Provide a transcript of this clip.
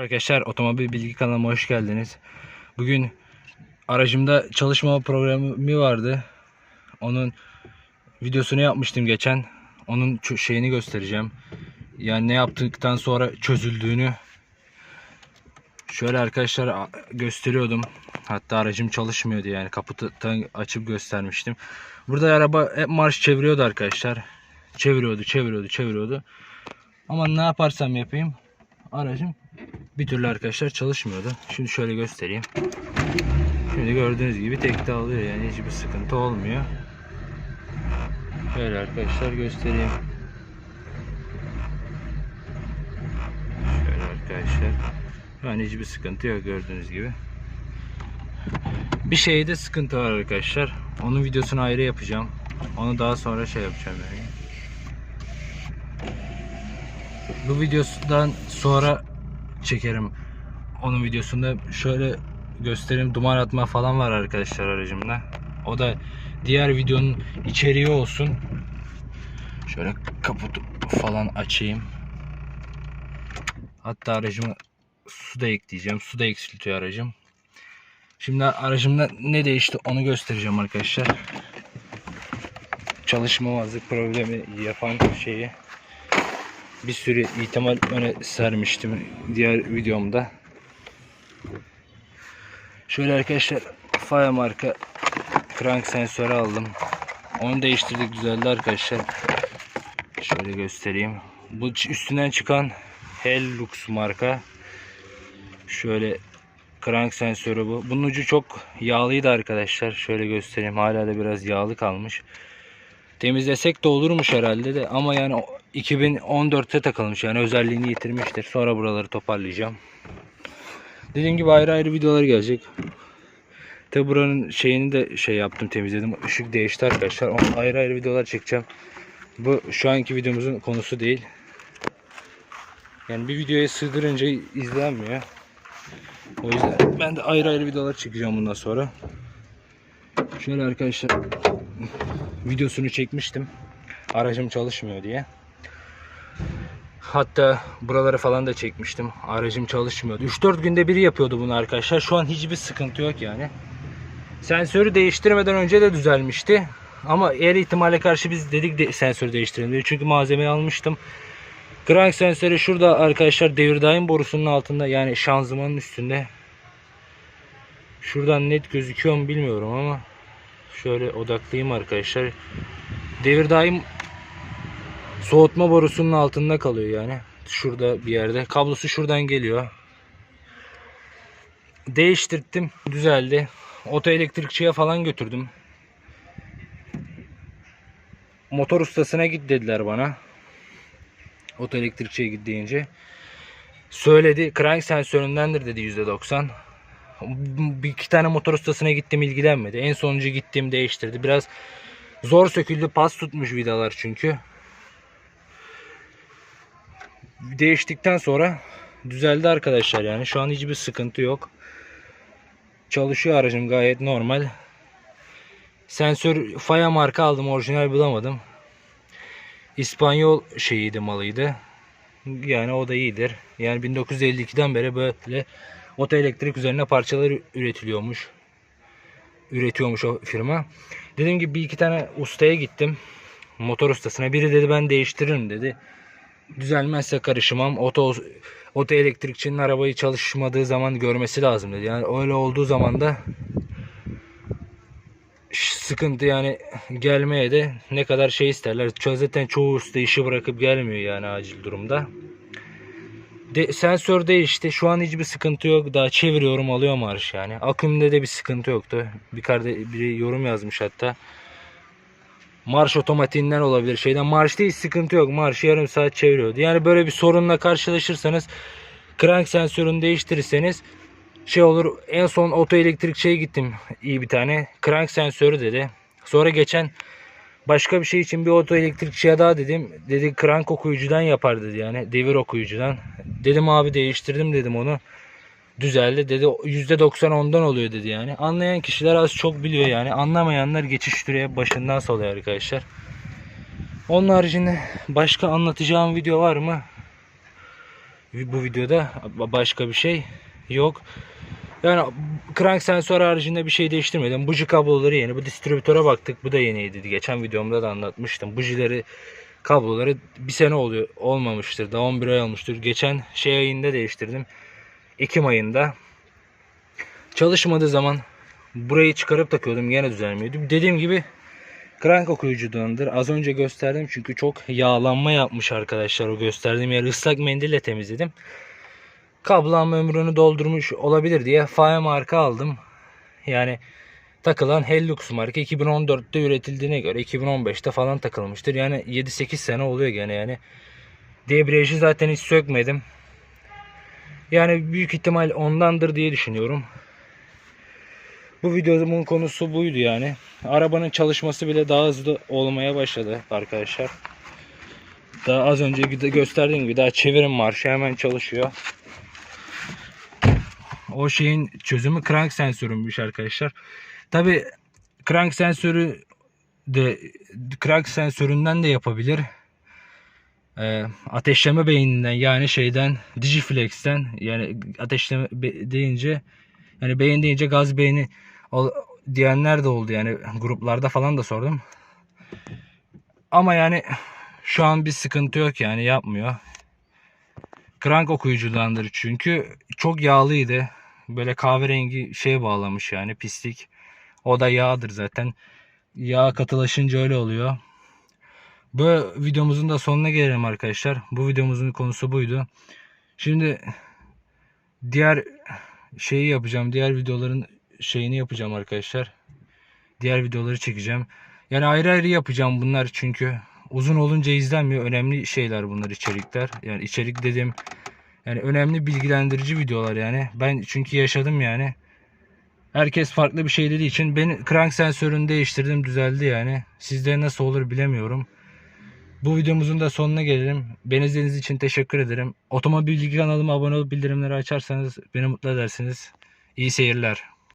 Arkadaşlar otomobil bilgi kanalıma hoş geldiniz. Bugün aracımda çalışma programı vardı. Onun videosunu yapmıştım geçen. Onun şeyini göstereceğim. Yani ne yaptıktan sonra çözüldüğünü. Şöyle arkadaşlar gösteriyordum. Hatta aracım çalışmıyordu yani kaputu açıp göstermiştim. Burada araba hep marş çeviriyordu arkadaşlar. Çeviriyordu, çeviriyordu, çeviriyordu. Ama ne yaparsam yapayım aracım bir türlü arkadaşlar çalışmıyordu. Şimdi şöyle göstereyim. Şimdi gördüğünüz gibi tekte alıyor yani hiçbir sıkıntı olmuyor. Şöyle arkadaşlar göstereyim. Şöyle arkadaşlar. Yani hiçbir sıkıntı yok gördüğünüz gibi. Bir şeyde sıkıntı var arkadaşlar. Onun videosunu ayrı yapacağım. Onu daha sonra şey yapacağım yani. Bu videodan sonra çekerim. Onun videosunda şöyle göstereyim duman atma falan var arkadaşlar aracımda. O da diğer videonun içeriği olsun. Şöyle kaputu falan açayım. Hatta aracıma su da ekleyeceğim. Su da eksiltiyor aracım. Şimdi aracımda ne değişti onu göstereceğim arkadaşlar. Çalışmamazlık problemi yapan şeyi bir sürü ihtimal öne sermiştim diğer videomda. Şöyle arkadaşlar Faya marka crank sensörü aldım. Onu değiştirdik düzeldi arkadaşlar. Şöyle göstereyim. Bu üstünden çıkan Hellux marka. Şöyle crank sensörü bu. Bunun ucu çok yağlıydı arkadaşlar. Şöyle göstereyim. Hala da biraz yağlı kalmış. Temizlesek de olurmuş herhalde de ama yani o 2014'te takılmış yani özelliğini yitirmiştir. Sonra buraları toparlayacağım. Dediğim gibi ayrı ayrı videolar gelecek. Tabi buranın şeyini de şey yaptım temizledim. Işık değişti arkadaşlar. Onu ayrı ayrı videolar çekeceğim. Bu şu anki videomuzun konusu değil. Yani bir videoya sığdırınca izlenmiyor. O yüzden ben de ayrı ayrı videolar çekeceğim bundan sonra. Şöyle arkadaşlar videosunu çekmiştim. Aracım çalışmıyor diye. Hatta buraları falan da çekmiştim. Aracım çalışmıyordu. 3-4 günde biri yapıyordu bunu arkadaşlar. Şu an hiçbir sıkıntı yok yani. Sensörü değiştirmeden önce de düzelmişti. Ama eğer ihtimale karşı biz dedik de sensörü değiştirelim diye. Çünkü malzemeyi almıştım. Crank sensörü şurada arkadaşlar devir daim borusunun altında yani şanzımanın üstünde. Şuradan net gözüküyor mu bilmiyorum ama şöyle odaklayayım arkadaşlar. Devir daim soğutma borusunun altında kalıyor yani. Şurada bir yerde. Kablosu şuradan geliyor. Değiştirdim. Düzeldi. Oto elektrikçiye falan götürdüm. Motor ustasına git dediler bana. Oto elektrikçiye git deyince. Söyledi. Crank sensöründendir dedi %90. Bir iki tane motor ustasına gittim ilgilenmedi. En sonuncu gittim değiştirdi. Biraz zor söküldü. Pas tutmuş vidalar çünkü. Değiştikten sonra düzeldi arkadaşlar yani. Şu an hiçbir sıkıntı yok. Çalışıyor aracım gayet normal. Sensör Faya marka aldım. Orijinal bulamadım. İspanyol şeyiydi malıydı. Yani o da iyidir. Yani 1952'den beri böyle oto elektrik üzerine parçalar üretiliyormuş. Üretiyormuş o firma. Dediğim gibi bir iki tane ustaya gittim. Motor ustasına. Biri dedi ben değiştiririm dedi. Düzelmezse karışmam. Oto oto elektrikçinin arabayı çalışmadığı zaman görmesi lazım dedi. Yani öyle olduğu zaman da sıkıntı yani gelmeye de ne kadar şey isterler. Zaten çoğu usta işi bırakıp gelmiyor yani acil durumda. De, sensör değişti. Şu an hiçbir sıkıntı yok. Daha çeviriyorum alıyor marş yani. Akümde de bir sıkıntı yoktu. Bir kardeş biri yorum yazmış hatta. Marş otomatiğinden olabilir. Şeyden marşta hiç sıkıntı yok. Marşı yarım saat çeviriyordu. Yani böyle bir sorunla karşılaşırsanız crank sensörünü değiştirirseniz şey olur. En son oto elektrikçiye gittim. iyi bir tane. Crank sensörü dedi. Sonra geçen başka bir şey için bir oto daha dedim. Dedi crank okuyucudan yapar dedi yani. Devir okuyucudan. Dedim abi değiştirdim dedim onu. Düzeldi dedi. %90 ondan oluyor dedi yani. Anlayan kişiler az çok biliyor yani. Anlamayanlar geçiş süre başından salıyor arkadaşlar. Onun haricinde başka anlatacağım video var mı? bu videoda başka bir şey yok. Yani crank sensör haricinde bir şey değiştirmedim. Buji kabloları yeni. Bu distribütöre baktık. Bu da yeniydi. Geçen videomda da anlatmıştım. Bujileri kabloları bir sene oluyor olmamıştır. Daha 11 ay olmuştur. Geçen şey ayında değiştirdim. Ekim ayında. Çalışmadığı zaman burayı çıkarıp takıyordum. Yine düzelmiyordu. Dediğim gibi Crank okuyucudandır. Az önce gösterdim çünkü çok yağlanma yapmış arkadaşlar. O gösterdiğim yeri ıslak mendille temizledim. Kablo ömrünü doldurmuş olabilir diye FAE marka aldım. Yani takılan Hellux marka 2014'te üretildiğine göre 2015'te falan takılmıştır. Yani 7-8 sene oluyor gene yani. Debriyajı zaten hiç sökmedim. Yani büyük ihtimal ondandır diye düşünüyorum. Bu videomun konusu buydu yani. Arabanın çalışması bile daha hızlı olmaya başladı arkadaşlar. Daha az önce gösterdiğim gibi daha çevirim marşı hemen çalışıyor. O şeyin çözümü crank sensörüymüş arkadaşlar. Tabi crank sensörü de crank sensöründen de yapabilir. Ee, ateşleme beyninden yani şeyden Digiflex'ten yani ateşleme deyince yani beyin deyince gaz beyni diyenler de oldu yani gruplarda falan da sordum. Ama yani şu an bir sıkıntı yok yani yapmıyor. Crank okuyucudandır çünkü çok yağlıydı. Böyle kahverengi şey bağlamış yani pislik. O da yağdır zaten. Yağ katılaşınca öyle oluyor. Bu videomuzun da sonuna gelelim arkadaşlar. Bu videomuzun konusu buydu. Şimdi diğer şeyi yapacağım. Diğer videoların şeyini yapacağım arkadaşlar. Diğer videoları çekeceğim. Yani ayrı ayrı yapacağım bunlar çünkü uzun olunca izlenmiyor. Önemli şeyler bunlar içerikler. Yani içerik dedim yani önemli bilgilendirici videolar yani. Ben çünkü yaşadım yani. Herkes farklı bir şey dediği için ben crank sensörünü değiştirdim düzeldi yani. Sizde nasıl olur bilemiyorum. Bu videomuzun da sonuna gelelim. Beni izlediğiniz için teşekkür ederim. Otomobil bilgi kanalıma abone olup bildirimleri açarsanız beni mutlu edersiniz. İyi seyirler.